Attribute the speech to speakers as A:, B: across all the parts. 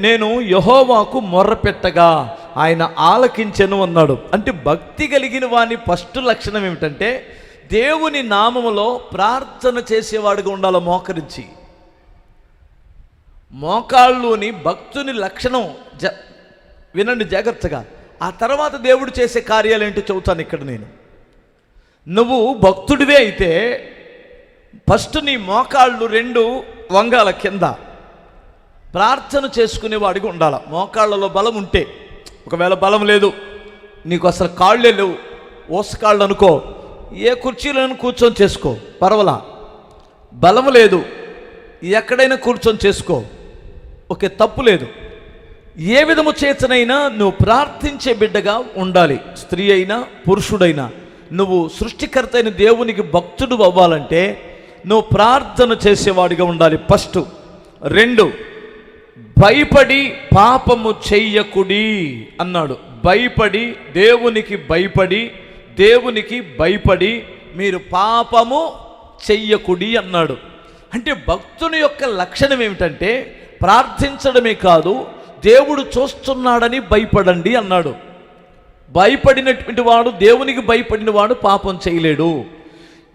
A: నేను యహోవాకు మొర్రపెట్టగా ఆయన ఆలకించెను అన్నాడు. అంటే భక్తి కలిగిన వాని ఫస్ట్ లక్షణం ఏమిటంటే దేవుని నామములో ప్రార్థన చేసేవాడుగా ఉండాలి మోకరించి. మోకాళ్ళుని భక్తుని లక్షణం జ వినండి జాగ్రత్తగా. ఆ తర్వాత దేవుడు చేసే కార్యాలు ఏంటో చెబుతాను ఇక్కడ నేను. నువ్వు భక్తుడివే అయితే ఫస్ట్ నీ మోకాళ్ళు రెండు వంగాల కింద ప్రార్థన చేసుకునేవాడిగా ఉండాల. మోకాళ్ళలో బలం ఉంటే. ఒకవేళ బలం లేదు నీకు అసలు కాళ్ళే లేవు ఓసకాళ్ళు అనుకో ఏ కుర్చీలను కూర్చొని చేసుకో పర్వాలా? బలం లేదు ఎక్కడైనా కూర్చొని చేసుకో ఓకే తప్పు లేదు. ఏ విధము చేతనైనా నువ్వు ప్రార్థించే బిడ్డగా ఉండాలి. స్త్రీ అయినా పురుషుడైనా. నువ్వు సృష్టికర్త అయిన దేవునికి భక్తుడు అవ్వాలంటే నువ్వు ప్రార్థన చేసేవాడిగా ఉండాలి. ఫస్ట్. రెండు భయపడి పాపము చెయ్యకుడి అన్నాడు. భయపడి దేవునికి భయపడి దేవునికి భయపడి మీరు పాపము చెయ్యకుడి అన్నాడు. అంటే భక్తుని యొక్క లక్షణం ఏమిటంటే ప్రార్థించడమే కాదు దేవుడు చూస్తున్నాడని భయపడండి అన్నాడు. భయపడినటువంటి వాడు దేవునికి భయపడిన వాడు పాపం చేయలేడు.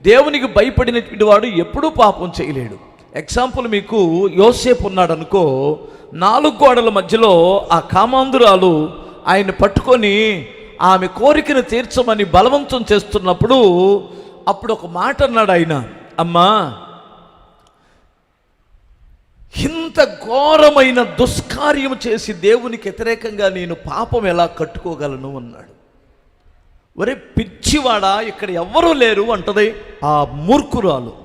A: దేవునికి భయపడినటువంటి వాడు ఎప్పుడూ పాపం చేయలేడు. ఎగ్జాంపుల్ మీకు యోసేపు ఉన్నాడు అనుకో నాలుగు గోడల మధ్యలో ఆ కామాంధురాలు ఆయన పట్టుకొని ఆమె కోరికను తీర్చమని బలవంతం చేస్తున్నప్పుడు అప్పుడు ఒక మాట అన్నాడు ఆయన. అమ్మా ఇంత ఘోరమైన దుష్కార్యం చేసి దేవునికి వ్యతిరేకంగా నేను పాపం ఎలా కట్టుకోగలను అన్నాడు. ఒరే పిచ్చివాడా ఇక్కడ ఎవ్వరూ లేరు అంటది ఆ మూర్ఖురాలు.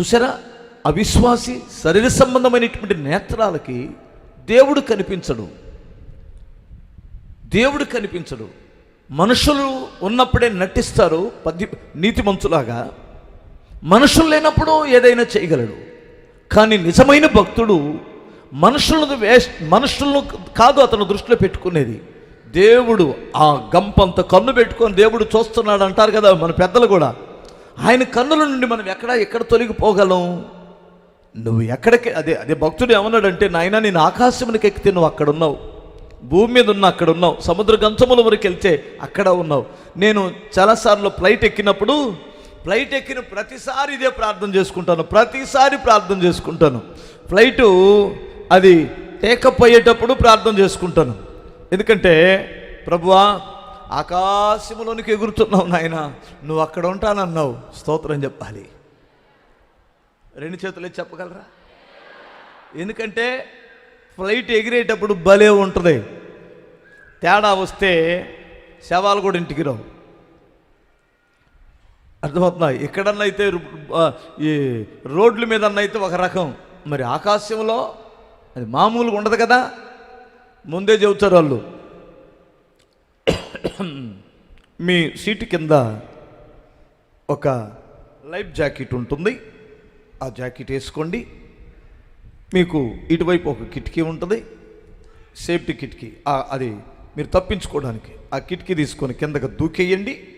A: చూసారా? అవిశ్వాసి శరీర సంబంధమైనటువంటి నేత్రాలకి దేవుడు కనిపించడు. దేవుడు కనిపించడు. మనుషులు ఉన్నప్పుడే నటిస్తారు పద్య నీతి మంచులాగా మనుషులు లేనప్పుడు ఏదైనా చేయగలడు. కానీ నిజమైన భక్తుడు మనుషులను వేష్ మనుషులను కాదు అతను దృష్టిలో పెట్టుకునేది. దేవుడు ఆ గంపంత కన్ను పెట్టుకొని దేవుడు చూస్తున్నాడు అంటారు కదా మన పెద్దలు కూడా. ఆయన కన్నుల నుండి మనం ఎక్కడ ఎక్కడ తొలగిపోగలం? నువ్వు ఎక్కడికి అదే అదే భక్తుడు ఏమన్నాడంటే నాయన నేను ఆకాశమునికి ఎక్కితే నువ్వు అక్కడ ఉన్నావు భూమి మీద ఉన్న అక్కడ ఉన్నావు సముద్ర గంచముల వరకు వెళ్తే అక్కడ ఉన్నావు. నేను చాలాసార్లు ఫ్లైట్ ఎక్కినప్పుడు ఫ్లైట్ ఎక్కిన ప్రతిసారి ఇదే ప్రార్థన చేసుకుంటాను. ప్రతిసారి ప్రార్థన చేసుకుంటాను. ఫ్లైటు అది టేకప్ అయ్యేటప్పుడు ప్రార్థన చేసుకుంటాను. ఎందుకంటే ప్రభువా ఆకాశములోనికి ఎగురుతున్నావు నాయన. నువ్వు అక్కడ ఉంటానన్నావు. స్తోత్రం చెప్పాలి. రెండు చేతులు చెప్పగలరా? ఎందుకంటే ఫ్లైట్ ఎగిరేటప్పుడు భలే ఉంటుంది. తేడా వస్తే శవాలు కూడా ఇంటికి రావు. అర్థమవుతుందా ఎక్కడన్నా అయితే ఈ రోడ్ల మీద అయితే ఒక రకం. మరి ఆకాశంలో అది మామూలుగా ఉండదు కదా? ముందే చెబుతారు వాళ్ళు. మీ సీటు కింద ఒక లైఫ్ జాకెట్ ఉంటుంది. ఆ జాకెట్ వేసుకోండి. మీకు ఇటువైపు ఒక కిటికీ ఉంటుంది. సేఫ్టీ కిటికీ. అది మీరు తప్పించుకోవడానికి ఆ కిటికీ తీసుకొని కిందకి దూకేయండి.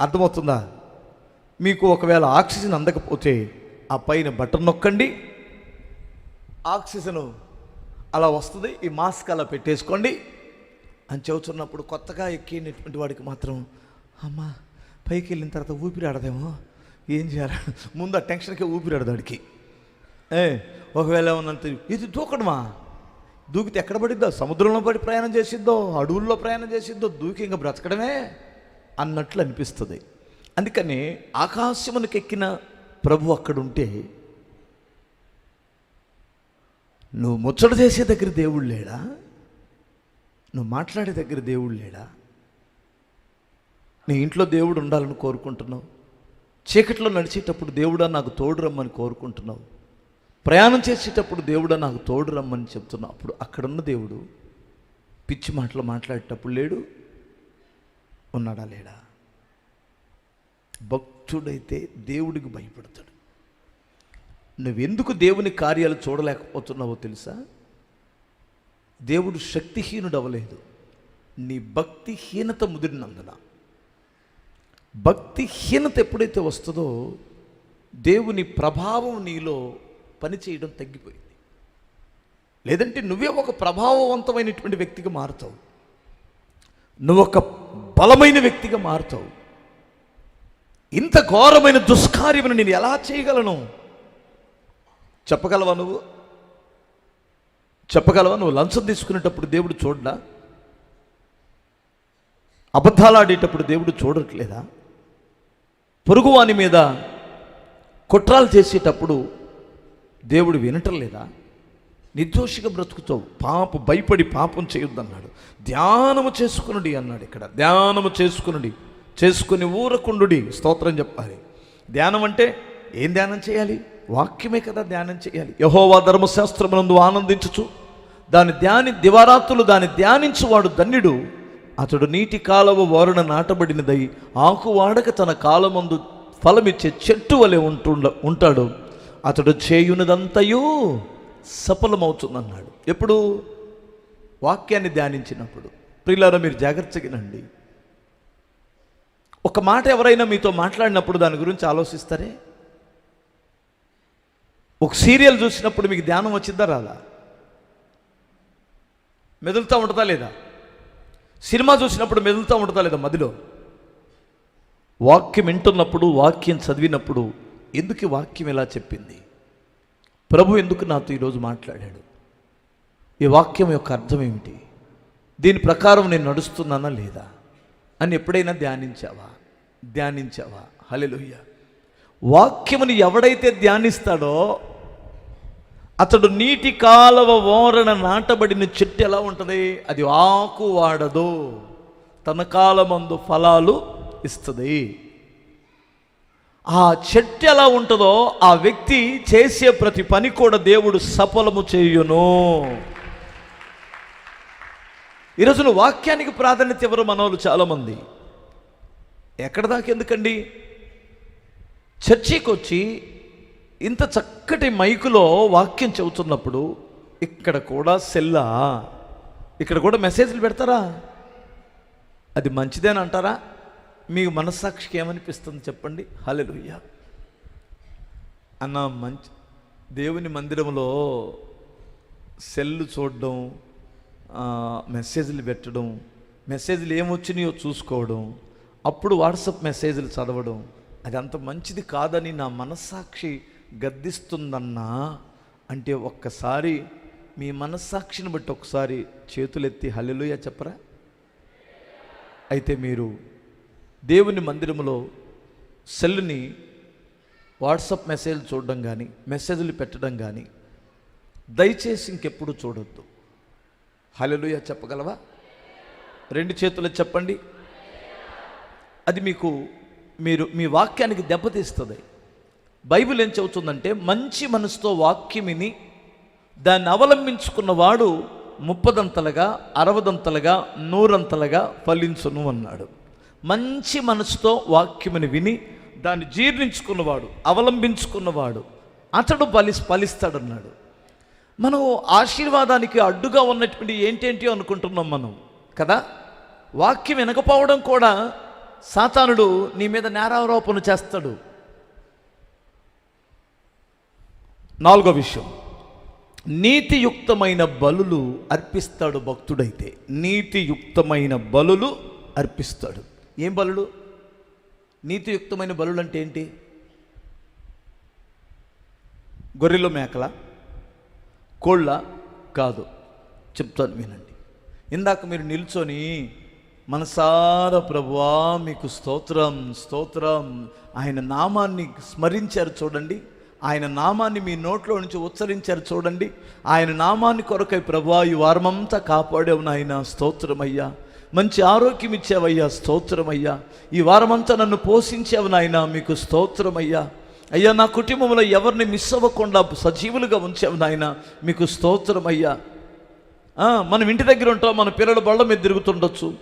A: అర్థమవుతుందా? మీకు ఒకవేళ ఆక్సిజన్ అందకపోతే ఆ పైన బటన్ నొక్కండి. ఆక్సిజన్ అలా వస్తుంది. ఈ మాస్క్ అలా పెట్టేసుకోండి. అని చెబుతున్నప్పుడు కొత్తగా ఎక్కినటువంటి వాడికి మాత్రం అమ్మా పైకి వెళ్ళిన తర్వాత ఊపిరి ఆడదేమో? ఏం చేయాలి? ముందు ఆ టెన్షన్కి ఊపిరి ఆడదాడికి ఏ ఒకవేళ ఉన్నంత ఇది దూకడమా? దూకితే ఎక్కడ పడిద్దో? సముద్రంలో పడి ప్రయాణం చేసిద్దో? అడవుల్లో ప్రయాణం చేసిద్దో? దూకి ఇంకా బ్రతకడమే? అన్నట్లు అనిపిస్తుంది. అందుకని ఆకాశమునికి ఎక్కిన ప్రభు అక్కడుంటే నువ్వు ముచ్చట చేసే దగ్గర దేవుడు లేడా? నువ్వు మాట్లాడే దగ్గర దేవుడు లేడా? నీ ఇంట్లో దేవుడు ఉండాలని కోరుకుంటున్నావు? చీకట్లో నడిచేటప్పుడు దేవుడా నాకు తోడు రమ్మని కోరుకుంటున్నావు? ప్రయాణం చేసేటప్పుడు దేవుడా నాకు తోడు రమ్మని చెప్తున్నావు? అప్పుడు అక్కడున్న దేవుడు పిచ్చి మాటలు మాట్లాడేటప్పుడు లేడు? ఉన్నాడా లేడా? భక్తుడైతే దేవుడికి భయపడతాడు. నువ్వెందుకు దేవుని కార్యాలు చూడలేకపోతున్నావో తెలుసా? దేవుడు శక్తిహీనుడవలేదు. నీ భక్తిహీనత ముదిరినందున. భక్తిహీనత ఎప్పుడైతే వస్తుందో దేవుని ప్రభావం నీలో పనిచేయడం తగ్గిపోయింది. లేదంటే నువ్వే ఒక ప్రభావవంతమైనటువంటి వ్యక్తిగా మారుతావు. నువ్వు ఒక బలమైన వ్యక్తిగా మారుతావు. ఇంత ఘోరమైన దుష్కార్యమును నేను ఎలా చేయగలను? చెప్పగలవా నువ్వు? చెప్పగలవా? నువ్వు లంచం తీసుకునేటప్పుడు దేవుడు చూడడా? అబద్ధాలు ఆడేటప్పుడు దేవుడు చూడట్లేదా? పొరుగువాని మీద కుట్రాలు చేసేటప్పుడు దేవుడు వినటం లేదా నిర్దోషిగా బ్రతుకుతావు. పాప భయపడి పాపం చేయొద్దన్నాడు. ధ్యానము చేసుకునుడి అన్నాడు ఇక్కడ. ధ్యానము చేసుకునుడి. చేసుకుని ఊరకుండుడి. స్తోత్రం చెప్పాలి. ధ్యానం అంటే ఏం ధ్యానం చేయాలి? వాక్యమే కదా ధ్యానం చేయాలి. యహోవా ధర్మశాస్త్రమునందు ఆనందించుచు దాని ధ్యాని దివారాత్రులు దాన్ని ధ్యానించువాడు ధన్యుడు. అతడు నీటి కాలవ ఓరణ నాటబడినదై ఆకు వాడక తన కాలమందు ఫలమిచ్చే చెట్టు వలె ఉంటుండ ఉంటాడు. అతడు చేయునదంతయు సఫలమవుతుందన్నాడు. ఎప్పుడు? వాక్యాన్ని ధ్యానించినప్పుడు. ప్రియులారా మీరు జాగ్రత్తగినండి ఒక మాట ఎవరైనా మీతో మాట్లాడినప్పుడు దాని గురించి ఆలోచిస్తారే? ఒక సీరియల్ చూసినప్పుడు మీకు ధ్యానం వచ్చిందా రాలా? మెదులుతూ ఉంటుందా లేదా? సినిమా చూసినప్పుడు మెదులుతూ ఉంటుందా లేదా మదిలో? వాక్యం వింటున్నప్పుడు వాక్యం చదివినప్పుడు ఎందుకు వాక్యం ఇలా చెప్పింది? ప్రభు ఎందుకు నాతో ఈరోజు మాట్లాడాడు? ఈ వాక్యం యొక్క అర్థం ఏమిటి? దీని ప్రకారం నేను నడుస్తున్నానా లేదా? అని ఎప్పుడైనా ధ్యానించావా? ధ్యానించావా? హలెలుయ్య వాక్యముని ఎవడైతే ధ్యానిస్తాడో అతడు నీటి కాలవ ఓరణ నాటబడిన చెట్టు ఎలా ఉంటుంది? అది ఆకు వాడదు. తన కాలమందు ఫలాలు ఇస్తుంది. ఆ చెట్టు ఎలా ఉంటుందో ఆ వ్యక్తి చేసే ప్రతి పని కూడా దేవుడు సఫలము చేయును. ఈరోజు నువ్వు వాక్యానికి ప్రాధాన్యత ఎవరు మనవాళ్ళు చాలామంది. ఎక్కడ దాకా ఎందుకండి? చర్చికి వచ్చి ఇంత చక్కటి మైకులో వాక్యం చెబుతున్నప్పుడు ఇక్కడ కూడా సెల్లా? ఇక్కడ కూడా మెసేజ్లు పెడతారా? అది మంచిదేని అంటారా? మీ మనస్సాక్షికి ఏమనిపిస్తుంది చెప్పండి? హలెలుయ్య అన్న మంచి దేవుని మందిరంలో సెల్లు చూడడం మెసేజ్లు పెట్టడం మెసేజ్లు ఏమొచ్చినాయో చూసుకోవడం అప్పుడు వాట్సాప్ మెసేజ్లు చదవడం అది అంత మంచిది కాదని నా మనస్సాక్షి గద్దిస్తుందన్నా అంటే ఒక్కసారి మీ మనస్సాక్షిని బట్టి ఒకసారి చేతులెత్తి హల్లెలూయా చెప్పరా? అయితే మీరు దేవుని మందిరంలో సెల్ని వాట్సాప్ మెసేజ్ చూడడం కానీ మెసేజ్లు పెట్టడం కానీ దయచేసి ఇంకెప్పుడు చూడొద్దు. హలలుయ చెప్పగలవా? రెండు చేతులు చెప్పండి. అది మీకు మీరు మీ వాక్యానికి దెబ్బతీస్తుంది. బైబిల్ ఏం చెబుతుందంటే మంచి మనసుతో వాక్యం విని దాన్ని అవలంబించుకున్నవాడు ముప్పదంతలుగా అరవదంతలుగా నూరంతలుగా ఫలించును అన్నాడు. మంచి మనసుతో వాక్యముని విని దాన్ని జీర్ణించుకున్నవాడు అవలంబించుకున్నవాడు అతడు ఫలి ఫలిస్తాడన్నాడు. మనం ఆశీర్వాదానికి అడ్డుగా ఉన్నటువంటి ఏంటేంటి అనుకుంటున్నాం మనం? కదా? వాక్యం వినకపోవడం కూడా సాతానుడు నీ మీద నేరారోపణ చేస్తాడు. నాలుగో విషయం. నీతియుక్తమైన బలులు అర్పిస్తాడు భక్తుడైతే. నీతియుక్తమైన బలులు అర్పిస్తాడు. ఏం బలులు? నీతియుక్తమైన బలులు అంటే ఏంటి? గొర్రెలు మేకల? కోళ్ళ? కాదు. చెప్తాను వినండి. ఇందాక మీరు నిల్చొని మనసార ప్రభువా మీకు స్తోత్రం స్తోత్రం ఆయన నామాన్ని స్మరించారు చూడండి. ఆయన నామాన్ని మీ నోట్లో నుంచి ఉచ్చరించారు చూడండి. ఆయన నామాన్ని కొరకై ప్రభా ఈ వారమంతా కాపాడావు నాయన స్తోత్రమయ్యా. మంచి ఆరోగ్యం ఇచ్చావయ్యా స్తోత్రమయ్యా. ఈ వారమంతా నన్ను పోషించావు నాయన మీకు స్తోత్రమయ్యా. అయ్యా నా కుటుంబంలో ఎవరిని మిస్ అవ్వకుండా సజీవులుగా ఉంచావు నాయన మీకు స్తోత్రమయ్యా. మనం ఇంటి దగ్గర ఉంటాం మన పిల్లల బళ్ళ మీద తిరుగుతుండొచ్చు.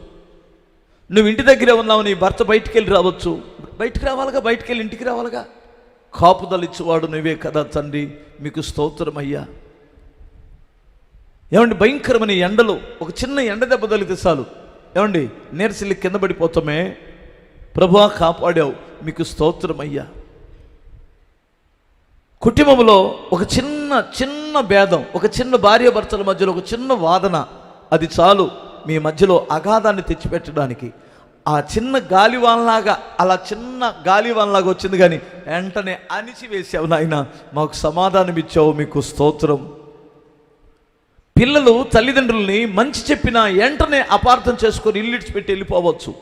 A: నువ్వు ఇంటి దగ్గరే ఉన్నావు నీ భర్త బయటికి వెళ్ళి రావచ్చు. బయటికి రావాలిగా బయటికి వెళ్ళి ఇంటికి రావాలిగా. కాపుదలిచ్చేవాడు నువ్వే కదా తండ్రి. మీకు స్తోత్రమయ్యా. ఏమండి భయంకరమైన ఎండలు. ఒక చిన్న ఎండ దెబ్బ తగిలితే చాలు. ఏమండి నీరసిల్లి కింద పడిపోతామే. ప్రభువా కాపాడావు. మీకు స్తోత్రమయ్యా. కుటుంబంలో ఒక చిన్న చిన్న భేదం ఒక చిన్న భార్యాభర్తల మధ్యలో ఒక చిన్న వాదన. అది చాలు మీ మధ్యలో అగాధాన్ని తెచ్చిపెట్టడానికి. ఆ చిన్న గాలివాన్లాగా అలా చిన్న గాలివాన్లాగా వచ్చింది కానీ వెంటనే అణిచివేసావు నాయన. మాకు సమాధానం ఇచ్చావు మీకు స్తోత్రం. పిల్లలు తల్లిదండ్రుల్ని మంచి చెప్పినా వెంటనే అపార్థం చేసుకొని ఇల్లు పెట్టి వెళ్ళిపోవచ్చు.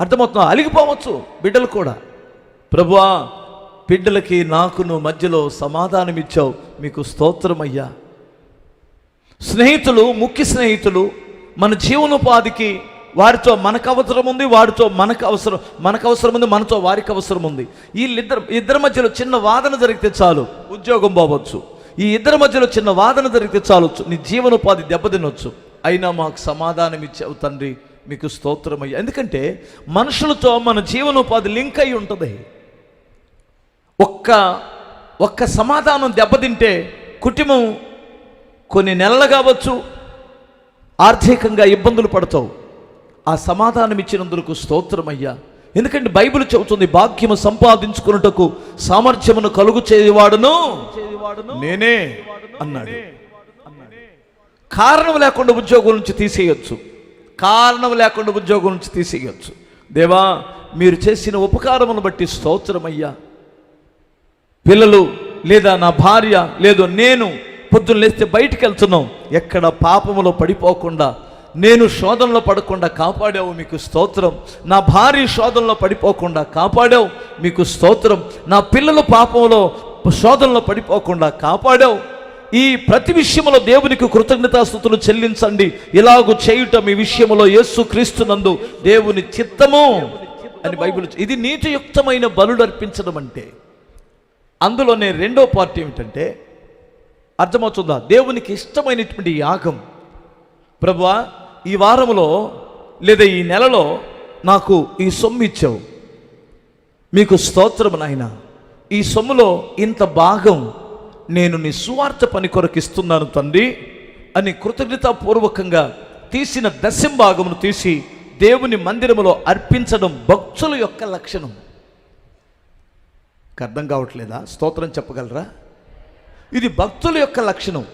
A: అర్థమవుతుందా? అలిగిపోవచ్చు బిడ్డలు కూడా. ప్రభువా బిడ్డలకి నాకును మధ్యలో సమాధానం ఇచ్చావు మీకు స్తోత్రమయ్యా. స్నేహితులు ముఖ్య స్నేహితులు మన జీవనోపాధికి వారితో మనకు అవసరం ఉంది వారితో మనకు అవసరం మనకు అవసరం ఉంది మనతో వారికి అవసరం ఉంది. వీళ్ళిద్దరు ఇద్దరి మధ్యలో చిన్న వాదన జరిగితే చాలు ఉద్యోగం పోవచ్చు. ఈ ఇద్దరి మధ్యలో చిన్న వాదన జరిగితే చాలు నీ జీవనోపాధి దెబ్బతినొచ్చు. అయినా మాకు సమాధానం ఇచ్చావు తండ్రి మీకు స్తోత్రమయ్యా. ఎందుకంటే మనుషులతో మన జీవనోపాధి లింక్ అయి ఉంటుంది. ఒక్క ఒక్క సమాధానం దెబ్బతింటే కుటుంబం కొన్ని నెలలు కావచ్చు ఆర్థికంగా ఇబ్బందులు పడతావు. ఆ సమాధానం ఇచ్చినందుకు స్తోత్రమయ్యా. ఎందుకంటే బైబిల్ చెబుతుంది భాగ్యము సంపాదించుకున్నటకు సామర్థ్యమును కలుగు చేయవాడును. నేనే అన్నాడు. కారణం లేకుండా ఉద్యోగం నుంచి తీసేయొచ్చు. కారణం లేకుండా ఉద్యోగం నుంచి తీసేయొచ్చు. దేవా మీరు చేసిన ఉపకారమును బట్టి స్తోత్రమయ్యా. పిల్లలు లేదా నా భార్య లేదో నేను పొద్దున్న లేస్తే బయటికి వెళ్తున్నాం. ఎక్కడ పాపములో పడిపోకుండా నేను శోధనలో పడకుండా కాపాడావు మీకు స్తోత్రం. నా భార్య శోధనలో పడిపోకుండా కాపాడావు మీకు స్తోత్రం. నా పిల్లలు పాపంలో శోధనలో పడిపోకుండా కాపాడావు. ఈ ప్రతి విషయంలో దేవునికి కృతజ్ఞతాస్థుతులు చెల్లించండి. ఇలాగు చేయుట మీ విషయంలో యేసు క్రీస్తునందు దేవుని చిత్తము అని బైబిల్ ఇది నీతియుక్తమైన బలుడు అర్పించడం అంటే. అందులోనే రెండో పార్ట్ ఏమిటంటే అర్థమవుతుందా? దేవునికి ఇష్టమైనటువంటి యాగం. ప్రభువా ఈ వారములో లేదా ఈ నెలలో నాకు ఈ సొమ్ము ఇచ్చావు. మీకు స్తోత్రం నాయన. ఈ సొమ్ములో ఇంత భాగం నేను నీ సువార్త పని కొరకు ఇస్తున్నాను తండ్రి అని కృతజ్ఞతాపూర్వకంగా తీసిన దశం భాగమును తీసి దేవుని మందిరములో అర్పించడం భక్తుల యొక్క లక్షణం. అర్థం కావట్లేదా? స్తోత్రం చెప్పగలరా? ఇది భక్తుల యొక్క లక్షణం.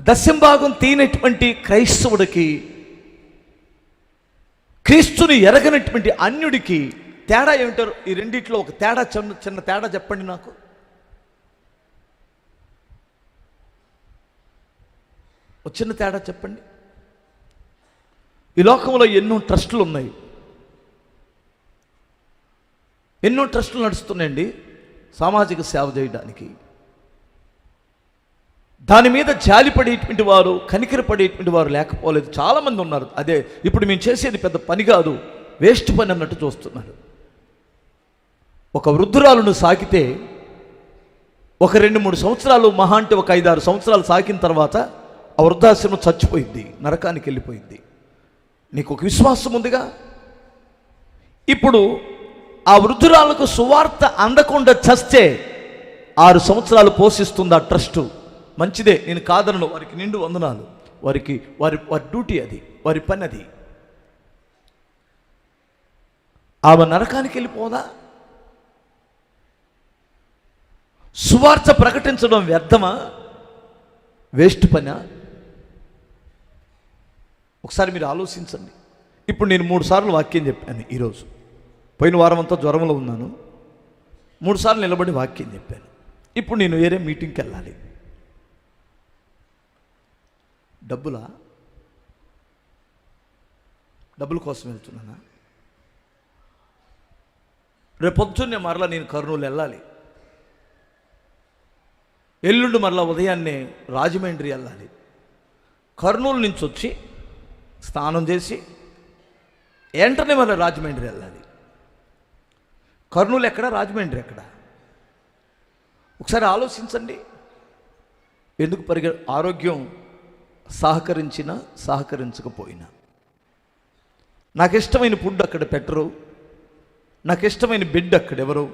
A: దశంభాగం తీనటువంటి క్రైస్తవుడికి క్రీస్తుని ఎరగనటువంటి అన్యుడికి తేడా ఏమిటారు ఈ రెండిట్లో ఒక తేడా చిన్న చిన్న తేడా చెప్పండి నాకు. ఒక చిన్న తేడా చెప్పండి. ఈ లోకంలో ఎన్నో ట్రస్టులు ఉన్నాయి. ఎన్నో ట్రస్టులు నడుస్తున్నాయండి. సామాజిక సేవ చేయడానికి. దాని మీద జాలిపడేటువంటి వారు కనికరపడేటువంటి వారు లేకపోలేదు. చాలామంది ఉన్నారు. అదే ఇప్పుడు మేము చేసేది పెద్ద పని కాదు. వేస్ట్ పని అన్నట్టు చూస్తున్నారు. ఒక వృద్ధురాలను సాకితే ఒక రెండు మూడు సంవత్సరాలు మహా అంటే ఒక ఐదారు సంవత్సరాలు సాకిన తర్వాత ఆ వృద్ధాశ్రమం చచ్చిపోయింది. నరకానికి వెళ్ళిపోయింది. నీకు ఒక విశ్వాసం ఉందిగా? ఇప్పుడు ఆ వృద్ధురాలకు సువార్త అందకుండా చస్తే ఆరు సంవత్సరాలు పోషిస్తుంది ఆ ట్రస్టు. మంచిదే నేను కాదనను. వారికి నిండు వందనాలు. వారికి వారి వారి డ్యూటీ అది వారి పని అది. ఆమె నరకానికి వెళ్ళిపోదా? సువార్త ప్రకటించడం వ్యర్థమా? వేస్ట్ పనా? ఒకసారి మీరు ఆలోచించండి. ఇప్పుడు నేను మూడు సార్లు వాక్యం చెప్పాను ఈరోజు. పోయిన వారం అంతా జ్వరంలో ఉన్నాను. మూడు సార్లు నిలబడి వాక్యం చెప్పాను. ఇప్పుడు నేను వేరే మీటింగ్కి వెళ్ళాలి. డబ్బులా డబ్బుల కోసం వెళ్తున్నానా? రేపు పొద్దున్నే మరలా నేను కర్నూలు వెళ్ళాలి. ఎల్లుండి మరలా ఉదయాన్నే రాజమండ్రి వెళ్ళాలి. కర్నూలు నుంచి వచ్చి స్నానం చేసి వెంటనే మళ్ళీ రాజమండ్రి వెళ్ళాలి. కర్నూలు ఎక్కడ రాజమండ్రి ఎక్కడ? ఒకసారి ఆలోచించండి. ఎందుకు పరిగె ఆరోగ్యం సహకరించినా సహకరించకపోయినా. నాకు ఇష్టమైన ఫుడ్ అక్కడ పెట్టరు. నాకు ఇష్టమైన బిడ్డ అక్కడ ఎవరు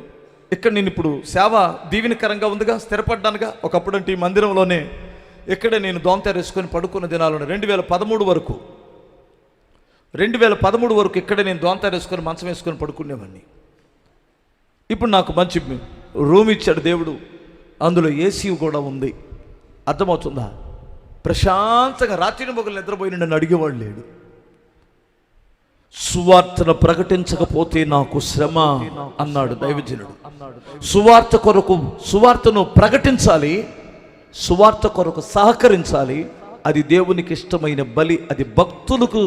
A: ఇక్కడ నేను ఇప్పుడు సేవ దీవెనకరంగా ఉందిగా స్థిరపడ్డానుగా. ఒకప్పుడు అంటే ఈ మందిరంలోనే ఇక్కడ నేను దోంతరేసుకొని పడుకున్న దినాలను రెండు వేల పదమూడు వరకు రెండు వేల పదమూడు వరకు ఇక్కడే నేను దోంతరేసుకొని మంచం వేసుకొని పడుకునేవాడిని. ఇప్పుడు నాకు మంచి రూమ్ ఇచ్చాడు దేవుడు. అందులో ఏసీ కూడా ఉంది. అర్థమవుతుందా? ప్రశాంతంగా రాత్రి మొగలు నిద్రపోయి నన్ను అడిగేవాడు లేడు. సువార్తను ప్రకటించకపోతే నాకు శ్రమ అన్నాడు దైవజనుడు. సువార్త కొరకు సువార్తను ప్రకటించాలి సువార్త కొరకు సహకరించాలి అది దేవునికి ఇష్టమైన బలి అది భక్తులకు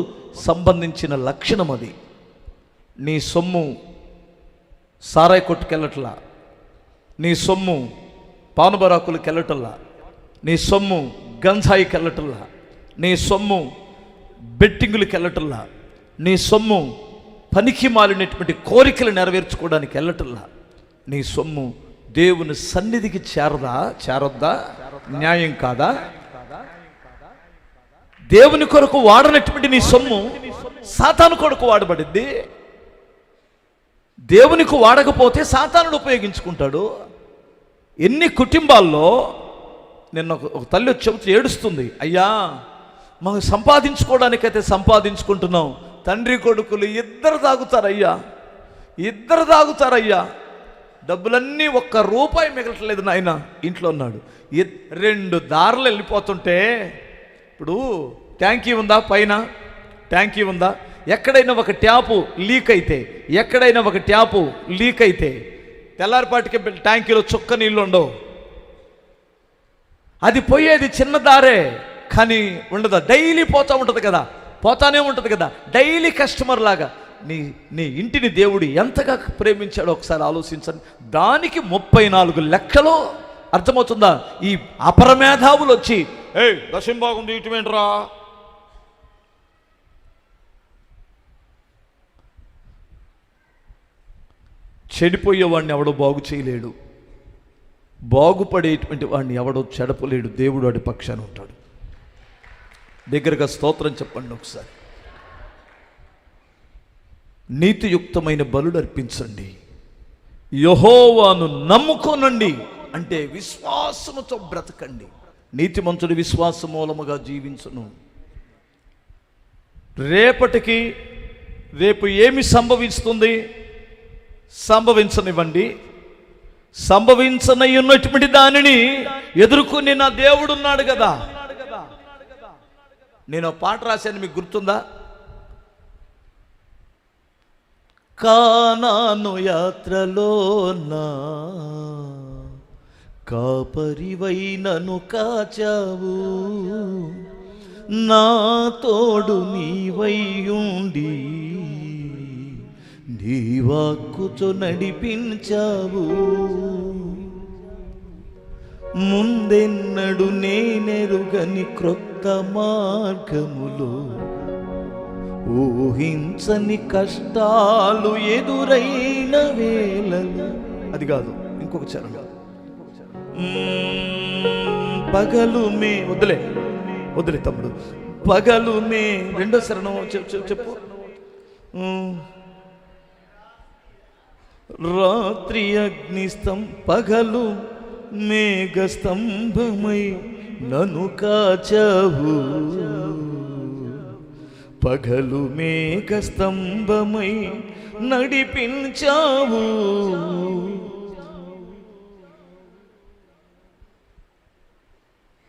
A: సంబంధించిన లక్షణం అది. నీ సొమ్ము సారాయి కొట్టుకెళ్ళట్లా నీ సొమ్ము పానుబరాకులకు వెళ్ళటల్లా నీ సొమ్ము గంజాయికి వెళ్ళటల్లా నీ సొమ్ము బెట్టింగులకు వెళ్ళటల్లా నీ సొమ్ము పనికి మాలినటువంటి కోరికలు నెరవేర్చుకోవడానికి వెళ్ళటల్లా నీ సొమ్ము దేవుని సన్నిధికి చేరదా చేరొద్దా? న్యాయం కాదా? దేవుని కొరకు వాడనటువంటి నీ సొమ్ము సాతాను కొరకు వాడబడింది. దేవునికి వాడకపోతే సాతానుడు ఉపయోగించుకుంటాడు. ఎన్ని కుటుంబాల్లో నిన్న ఒక తల్లి వచ్చి చెబుతూ ఏడుస్తుంది అయ్యా మాకు సంపాదించుకోవడానికైతే సంపాదించుకుంటున్నాం. తండ్రి కొడుకులు ఇద్దరు తాగుతారయ్యా. ఇద్దరు తాగుతారయ్యా. డబ్బులన్నీ ఒక్క రూపాయి మిగలట్లేదు నాయన ఇంట్లో ఉన్నాడు రెండు దారులు వెళ్ళిపోతుంటే ఇప్పుడు ట్యాంకీ ఉందా పైన? ట్యాంకీ ఉందా? ఎక్కడైనా ఒక ట్యాపు లీక్ అయితే ఎక్కడైనా ఒక ట్యాపు లీక్ అయితే తెల్లారిపాటికి ట్యాంకీలో చుక్క నీళ్ళు ఉండవు. అది పోయేది చిన్న దారే కానీ ఉండదా. డైలీ పోతా ఉంటుంది కదా. పోతానే ఉంటుంది కదా. డైలీ కస్టమర్ లాగా. నీ నీ ఇంటిని దేవుడు ఎంతగా ప్రేమించాడో ఒకసారి ఆలోచించండి. దానికి ముప్పై నాలుగు లెక్కలు అర్థమవుతుందా? ఈ అపరమేధావులు వచ్చి ఏ దశం బాగుంది ఇటువేంట్రా చెడిపోయేవాడిని ఎవడో బాగు చేయలేడు. బాగుపడేటువంటి వాడిని ఎవడో చెడపలేడు దేవుడు వాడి పక్షాన ఉంటాడు. దగ్గరగా స్తోత్రం చెప్పండి ఒకసారి. నీతియుక్తమైన బలుడు అర్పించండి యహోవాను నమ్ముకోనండి అంటే విశ్వాసముతో బ్రతకండి. నీతిమంతుడి విశ్వాస మూలముగా జీవించును. రేపటికి రేపు ఏమి సంభవిస్తుంది? సంభవించనివ్వండి. సంభవించనై ఉన్నటువంటి దానిని ఎదుర్కొని నా దేవుడు ఉన్నాడు కదా. నేను పాట రాశాను మీకు గుర్తుందా? కానాను యాత్రలో నా కాపరివైనను కాచావు. నా తోడు నీవైయుండి నీ వాక్కుతో నడిపించావు. ముందెన్నడు నేనెరుగని క్రొత్త మార్గములో ఊహించని కష్టాలు ఎదురైన వేళలు. అది కాదు ఇంకొక చరణం పగలు మే వదిలే వదిలే తమ్ముడు. పగలు మే రెండో శరణం చెప్పు చెప్పు. చెప్పు రాత్రి అగ్నిస్తం పగలు మేఘస్తంభమై నను కాచవు. పగలు మేఘస్తంభమై నడిపించావు.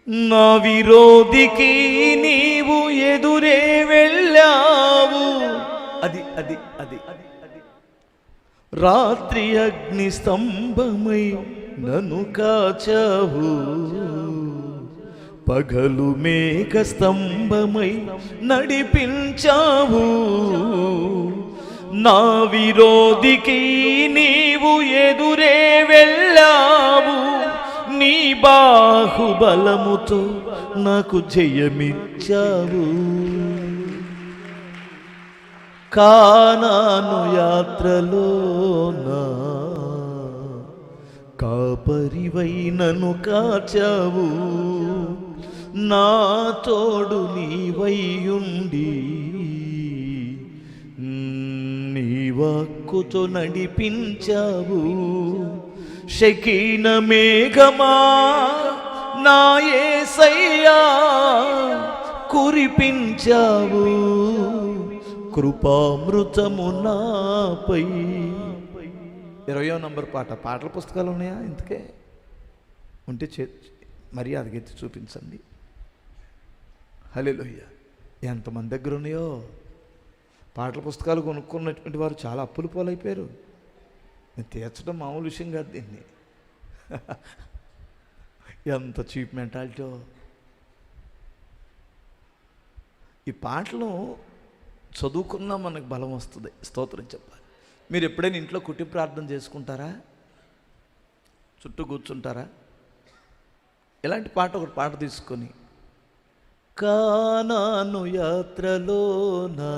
A: నా విరోధికి నీవు ఎదురే వెళ్ళావు. అది అది అది అది. రాత్రి అగ్ని స్తంభమై నను కాచావు. పగలు మేఘ స్తంభమై నడిపించావు. నా విరోధికి నీవు ఎదురే వెళ్ళావు. నీ బాహుబలముతో నాకు జయమిచ్చావు. కానాను యాత్రలోన కాపరివైనను కాచావు. నా తోడు నీవైయుండి నీ వాక్కుతో నడిపించావు. శకీన మేఘమా నా ఏసయ్యా కురిపించావు. కృపామృతము నాపై ఇరవయో నంబర్ పాట. పాటల పుస్తకాలు ఉన్నాయా? ఇంతకే. ఉంటే చే మర్యాదకి ఎత్తి చూపించండి. హలోయ్య ఎంతమంది దగ్గర ఉన్నాయో? పాటల పుస్తకాలు కొనుక్కున్నటువంటి వారు చాలా అప్పులు పోలైపోయారు. నేను తీర్చడం మామూలు విషయం కాదు దీన్ని. ఎంత చీప్ మెంటాలిటీ ఈ పాటలు చదువుకున్నా మనకు బలం వస్తుంది. స్తోత్రం చెప్పాలి. మీరు ఎప్పుడైనా ఇంట్లో కుటి ప్రార్థన చేసుకుంటారా? చుట్టూ కూర్చుంటారా? ఇలాంటి పాట ఒకటి పాట తీసుకొని కానాను యాత్రలోనా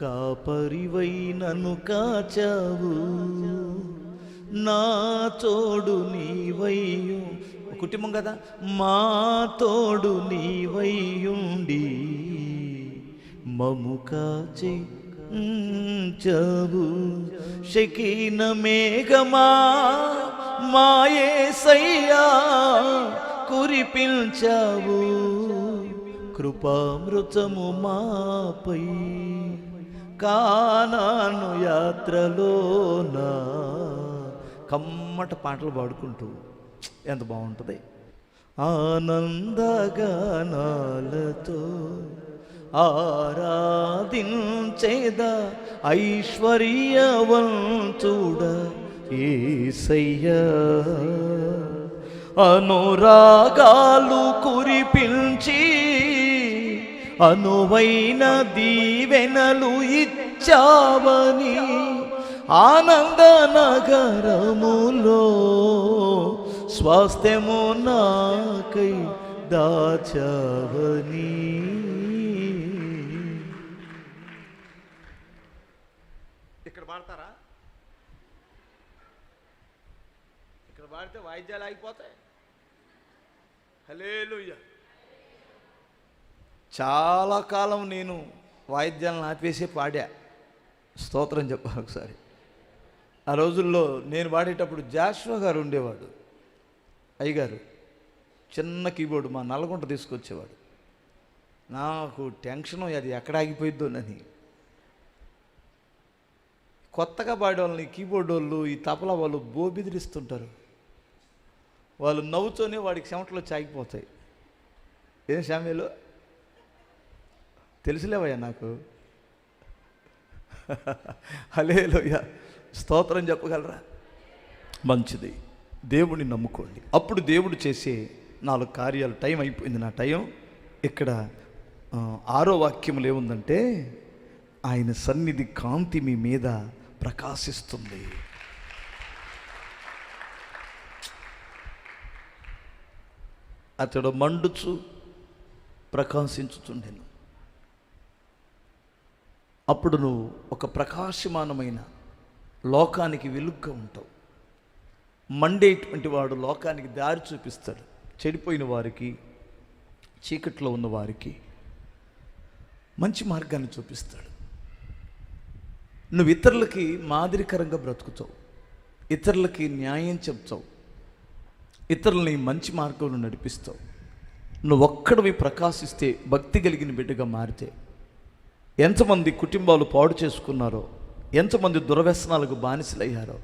A: కాపరివై నన్ను కాచావు. నా తోడు నీవయ్యు కుటుంబం కదా? మా తోడు నీవయ్యుండి మము కాచే చవు. శకీన మేఘమా మాయేసయ్యా కురిపించావు. కృపామృతము మాపై కానాను యాత్రలోనా కమ్మట పాటలు పాడుకుంటూ ఎంత బాగుంటుంది. ఆనందగానాలతో ఆరాధించేద ఐశ్వర్యవంతుడ ఈసయ్య అనురాగాలు కురిపించి అనువైన దీవెనలు ఇచ్చావని ఆనంద నగరములో స్వాస్థ్యము నాకై దాచవని ఇక్కడ పాడతారా ఇక్కడ పాడితే వాయిద్యాలు ఆగిపోతాయి. హలేలుయ్య చాలా కాలం నేను వాయిద్యాలను ఆపేసి పాడా. స్తోత్రం చెప్పాను ఒకసారి. ఆ రోజుల్లో నేను పాడేటప్పుడు జాషువా గారు ఉండేవాడు. అయ్యగారు చిన్న కీబోర్డు మా నల్గొంట తీసుకొచ్చేవాడు. నాకు టెన్షన్ అది ఎక్కడ ఆగిపోయిద్దోనని కొత్తగా పాడే వాళ్ళని కీబోర్డ్ వాళ్ళు ఈ తపల వాళ్ళు బోబిదిరిస్తుంటారు. వాళ్ళు నవ్వుతోనే వాడికి చెమటలో చాగిపోతాయి. ఏం శామ్యలు? తెలుసులేవయ్యా నాకు. హలేలోయ స్తోత్రం చెప్పగలరా? మంచిది. దేవుడిని నమ్ముకోండి. అప్పుడు దేవుడు చేసే నాలుగు కార్యాలు టైం అయిపోయింది నా టైం. ఇక్కడ ఆరో వాక్యములు ఏముందంటే ఆయన సన్నిధి కాంతి మీ మీద ప్రకాశిస్తుంది. అతడు మండుచు ప్రకాశించుచుండెను. అప్పుడు నువ్వు ఒక ప్రకాశమానమైన లోకానికి వెలుగ్గా ఉంటావు. మండేటువంటి వాడు లోకానికి దారి చూపిస్తాడు. చెడిపోయిన వారికి చీకట్లో ఉన్న వారికి మంచి మార్గాన్ని చూపిస్తాడు. నువ్వు ఇతరులకి మాదిరికరంగా బ్రతుకుతావు. ఇతరులకి న్యాయం చెప్తావు ఇతరులని మంచి మార్గంలో నడిపిస్తావు. నువ్వు ఒక్కడివి ప్రకాశిస్తే భక్తి కలిగిన బిడ్డగా మారితే. ఎంతమంది కుటుంబాలు పాడు చేసుకున్నారో ఎంతమంది దురవ్యసనాలకు బానిసలయ్యారో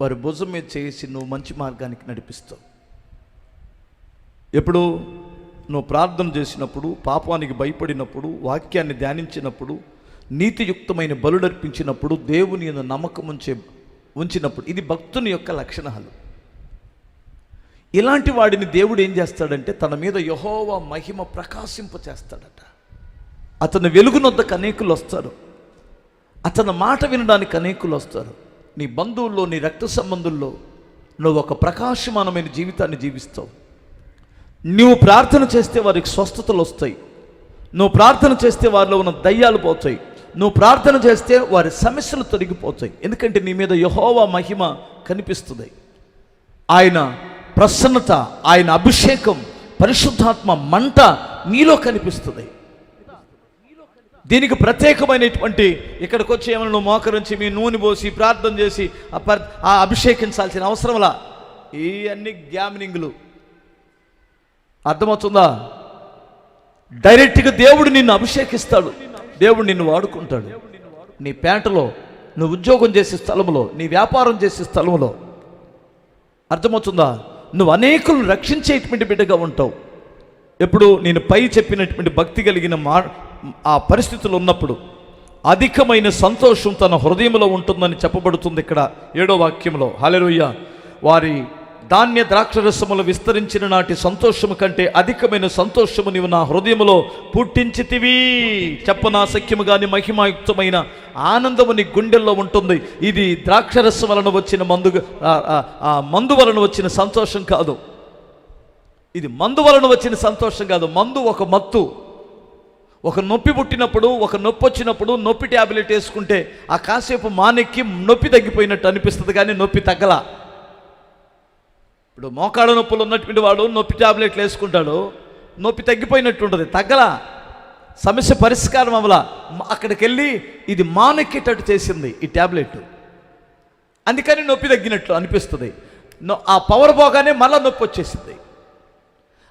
A: వారి భుజం మీద చేసి నువ్వు మంచి మార్గానికి నడిపిస్తావు. ఎప్పుడు నువ్వు ప్రార్థన చేసినప్పుడు పాపానికి భయపడినప్పుడు వాక్యాన్ని ధ్యానించినప్పుడు నీతియుక్తమైన బలుడర్పించినప్పుడు దేవుని నమ్మకం ఉంచే ఉంచినప్పుడు ఇది భక్తుని యొక్క లక్షణాలు. ఇలాంటి వాడిని దేవుడు ఏం చేస్తాడంటే తన మీద యహోవా మహిమ ప్రకాశింప చేస్తాడట. అతని వెలుగునొద్దకు అనేకులు వస్తారు. అతని మాట వినడానికి అనేకులు వస్తారు. నీ బంధువుల్లో నీ రక్త సంబంధుల్లో నువ్వు ఒక ప్రకాశమానమైన జీవితాన్ని జీవిస్తావు. నువ్వు ప్రార్థన చేస్తే వారికి స్వస్థతలు వస్తాయి. నువ్వు ప్రార్థన చేస్తే వారిలో ఉన్న దయ్యాలు పోతాయి. నువ్వు ప్రార్థన చేస్తే వారి సమస్యలు తొలగిపోతాయి. ఎందుకంటే నీ మీద యహోవా మహిమ కనిపిస్తుంది. ఆయన ప్రసన్నత ఆయన అభిషేకం పరిశుద్ధాత్మ మంట నీలో కనిపిస్తుంది. దీనికి ప్రత్యేకమైనటువంటి ఇక్కడికి వచ్చి ఏమైనా మోకరించి మీ నూనె పోసి ప్రార్థన చేసి ఆ అభిషేకించాల్సిన అవసరంలా ఈ అన్ని గ్యామినింగ్లు. అర్థమవుతుందా? డైరెక్ట్గా దేవుడు నిన్ను అభిషేకిస్తాడు. దేవుడు నిన్ను వాడుకుంటాడు. నీ పేటలో నువ్వు ఉద్యోగం చేసే స్థలంలో నీ వ్యాపారం చేసే స్థలంలో. అర్థమవుతుందా? నువ్వు అనేకులను రక్షించేటువంటి బిడ్డగా ఉంటావు. ఎప్పుడు నేను పై చెప్పినటువంటి భక్తి కలిగిన మా ఆ పరిస్థితులు ఉన్నప్పుడు అధికమైన సంతోషం తన హృదయంలో ఉంటుందని చెప్పబడుతుంది ఇక్కడ ఏడో వాక్యంలో. హాలెరుయ్య వారి ధాన్య ద్రాక్షరసములు విస్తరించిన నాటి సంతోషము కంటే అధికమైన సంతోషము నీవు నా హృదయములో పుట్టించితివి. చెప్పనా సఖ్యము గాని మహిమాయుక్తమైన ఆనందము నీ గుండెల్లో ఉంటుంది. ఇది ద్రాక్షరసం వలన వచ్చిన మందు ఆ- మందు వలన వచ్చిన సంతోషం కాదు. ఇది మందు వలన వచ్చిన సంతోషం కాదు. మందు ఒక మత్తు. ఒక నొప్పి పుట్టినప్పుడు ఒక నొప్పి వచ్చినప్పుడు నొప్పి ట్యాబ్లెట్ వేసుకుంటే ఆ కాసేపు మానెక్కి నొప్పి తగ్గిపోయినట్టు అనిపిస్తుంది కానీ నొప్పి తగ్గల. ఇప్పుడు మోకాళ్ళ నొప్పులు ఉన్నటువంటి వాడు నొప్పి టాబ్లెట్లు వేసుకుంటాడు నొప్పి తగ్గిపోయినట్టు ఉంటుంది తగ్గల. సమస్య పరిష్కారం అవ్వలా. అక్కడికి వెళ్ళి ఇది మానెక్కేటట్టు చేసింది ఈ ట్యాబ్లెట్ అందుకని నొప్పి తగ్గినట్లు అనిపిస్తుంది. ఆ పవర్ పోగానే మళ్ళీ నొప్పి వచ్చేసింది.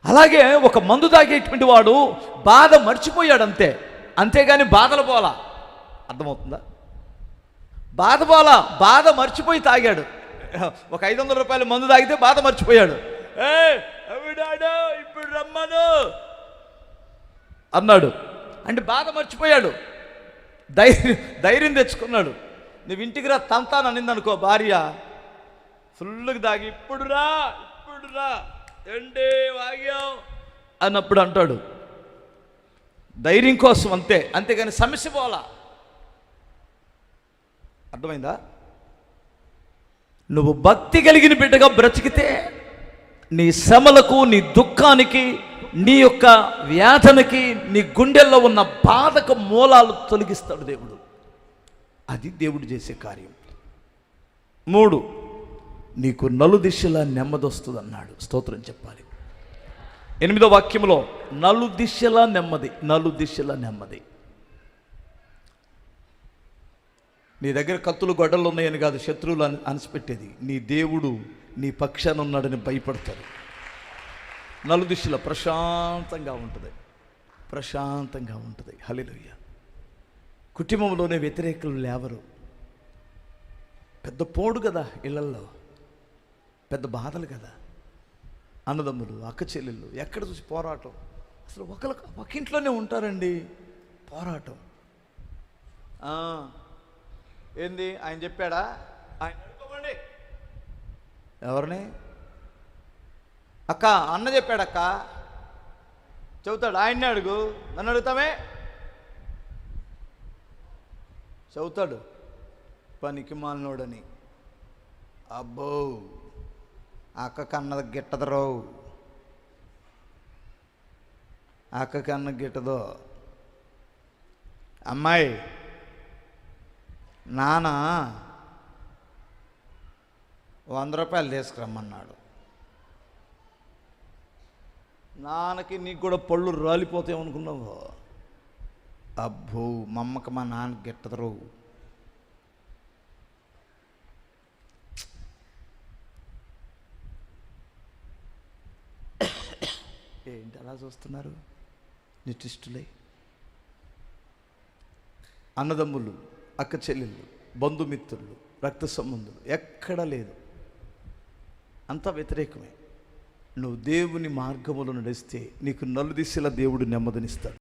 A: అలాగే ఒక మందు తాగేటువంటి వాడు బాధ మర్చిపోయాడు అంతే. అంతేగాని బాధలు పోలా అర్థమవుతుందా? బాధ పోలా బాధ మర్చిపోయి తాగాడు. ఒక ఐదు వందల రూపాయల మందు తాగితే బాధ మర్చిపోయాడు. ఏ ఇప్పుడు రమ్మను. అన్నాడు. అంటే బాధ మర్చిపోయాడు. ధైర్యం ధైర్యం తెచ్చుకున్నాడు. నువ్వు ఇంటికి రా తంతాను అనింది అనుకో భార్య. ఫుల్గా దాగి ఇప్పుడు రా ఇప్పుడు రా ఎండే వాగాం. అన్నప్పుడు అంటాడు. ధైర్యం కోసం అంతే అంతేగాని సమస్య పోలా అర్థమైందా? నువ్వు భక్తి కలిగిన బిడ్డగా బ్రతికితే నీ శ్రమలకు నీ దుఃఖానికి నీ యొక్క వ్యాధనకి నీ గుండెల్లో ఉన్న బాధక మూలాలు తొలగిస్తాడు దేవుడు. అది దేవుడు చేసే కార్యం. మూడు నీకు నలు దిశలా నెమ్మదొస్తుంది అన్నాడు స్తోత్రం చెప్పాలి. ఎనిమిదో వాక్యంలో నలు దిశలా నెమ్మది నలు దిశలా నెమ్మది. నీ దగ్గర కత్తులు గొడ్డలు ఉన్నాయని కాదు శత్రువులు అని అనిసిపెట్టేది నీ దేవుడు నీ పక్షాన ఉన్నాడని భయపడతారు నలుదిశలో ప్రశాంతంగా ఉంటుంది. ప్రశాంతంగా ఉంటుంది. హలిలుయ్య కుటుంబంలోనే వ్యతిరేకులు లేవరు. పెద్ద పోడు కదా ఇళ్ళల్లో. పెద్ద బాధలు కదా. అన్నదమ్ములు అక్క చెల్లెళ్ళు ఎక్కడ చూసి పోరాటం. అసలు ఒకరు ఒక ఇంట్లోనే ఉంటారండి. పోరాటం. ఏంది? ఆయన చెప్పాడా? ఆయన ఎవరిని? అక్క అన్న చెప్పాడక్క. చెబుతాడు ఆయన్ని అడుగు. నన్ను అడుగుతామే? చెబుతాడు. పనికి మాలినోడని. అబ్బో అక్క కన్నది గిట్టదరో. అక్క కన్న గిట్టదో. అమ్మాయి నాన్న వంద రూపాయలు తీసుకురమ్మన్నాడు. నాన్నకి నీకు కూడా పళ్ళు రాలిపోతాయి అనుకున్నావు? అబ్బో మా అమ్మకి మా నాన్న గిట్టదరు ఏంటి అలా చూస్తున్నారు? నిటిష్టులై అన్నదమ్ములు అక్క చెల్లెళ్ళు బంధుమిత్రులు రక్త సంబంధులు ఎక్కడ లేదు. అంతా వ్యతిరేకమే. నువ్వు దేవుని మార్గములో నడిస్తే నీకు నలుదిశల దేవుడు నెమ్మదినిస్తాడు.